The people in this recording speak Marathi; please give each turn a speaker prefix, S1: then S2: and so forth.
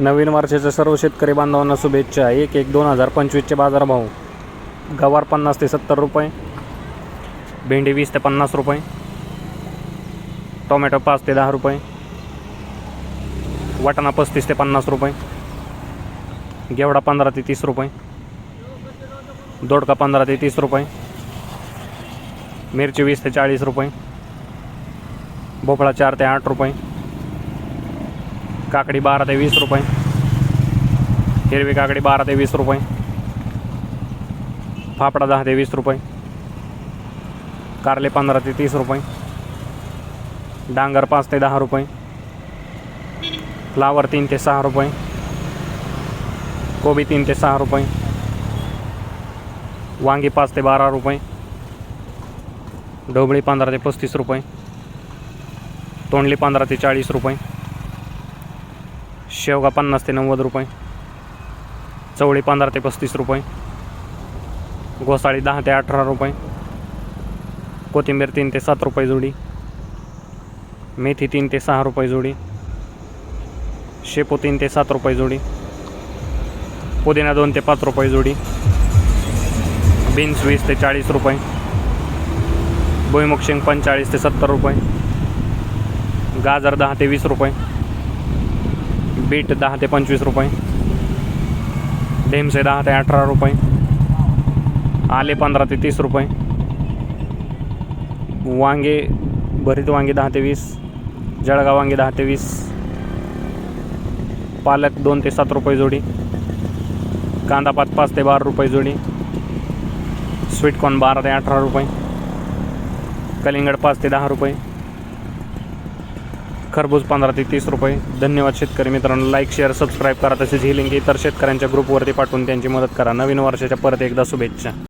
S1: नवीन वर्षाच्या सर्व शेतकरी बांधवांना शुभेच्छा. एक एक दोन हजार पंचवीसचे बाजारभाव. गवार पन्नास ते सत्तर रुपये. भेंडी वीस ते पन्नास रुपये. टोमॅटो पाच ते दहा रुपये. वाटाणा पस्तीस ते पन्नास रुपये. घेवडा पंधरा ते तीस रुपये. दोडका पंधरा ते तीस रुपये. मिरची वीस ते चाळीस रुपये. भोपळा चार ते आठ रुपये. काकडी बारा ते वीस रुपये. हिरवी काकडी बारा ते वीस रुपये. फाफडा दहा ते वीस रुपये. कारले पंधरा ते तीस रुपये. डांगर पाच दहा रुपये. फ्लावर तीन ते सहा रुपये. कोबी तीन ते सहा रुपये. वांगी पाच ते बारा रुपये. ढोबळी पंधरा ते पस्तीस रुपये. तोंडली पंधरा ते चाळीस रुपये. शेवगा पन्नास ते नव्वद रुपये. चवळी पंधरा ते पस्तीस रुपये. घोसाळी दहा ते अठरा रुपये. कोथिंबीर तीन ते सात रुपये जोडी. मेथी तीन ते सहा रुपये जोडी. शेपू तीन ते सात रुपये जोडी. पुदिना दोन ते पाच रुपये जोडी. बीन्स वीस ते चाळीस रुपये. भुईमुग शेंग पंचेचाळीस ते सत्तर रुपये. गाजर दहा ते वीस रुपये. बीट दहा ते पंचवीस रुपये. ढेमसे दहा ते अठरा रुपये. आले पंधरा ते तीस रुपये. वांगे भरीत वांगे दहा ते वीस. जळगाव वांगे दहा ते वीस. पालक दोन ते सात रुपये जोडी. कांदा पाच पाच ते बारा रुपये जोडी. स्वीटकॉर्न बारा ते अठरा रुपये. कलिंगड पाच ते दहा रुपये. खरबूज पंधरा ते तीस रुपये. धन्यवाद शेतकरी मित्रांनो. लाईक शेअर सबस्क्राईब करा. तसेच ही लिंक इतर शेतकऱ्यांच्या ग्रुपवरती पाठवून त्यांची मदत करा. नवीन वर्षाच्या परत एकदा शुभेच्छा.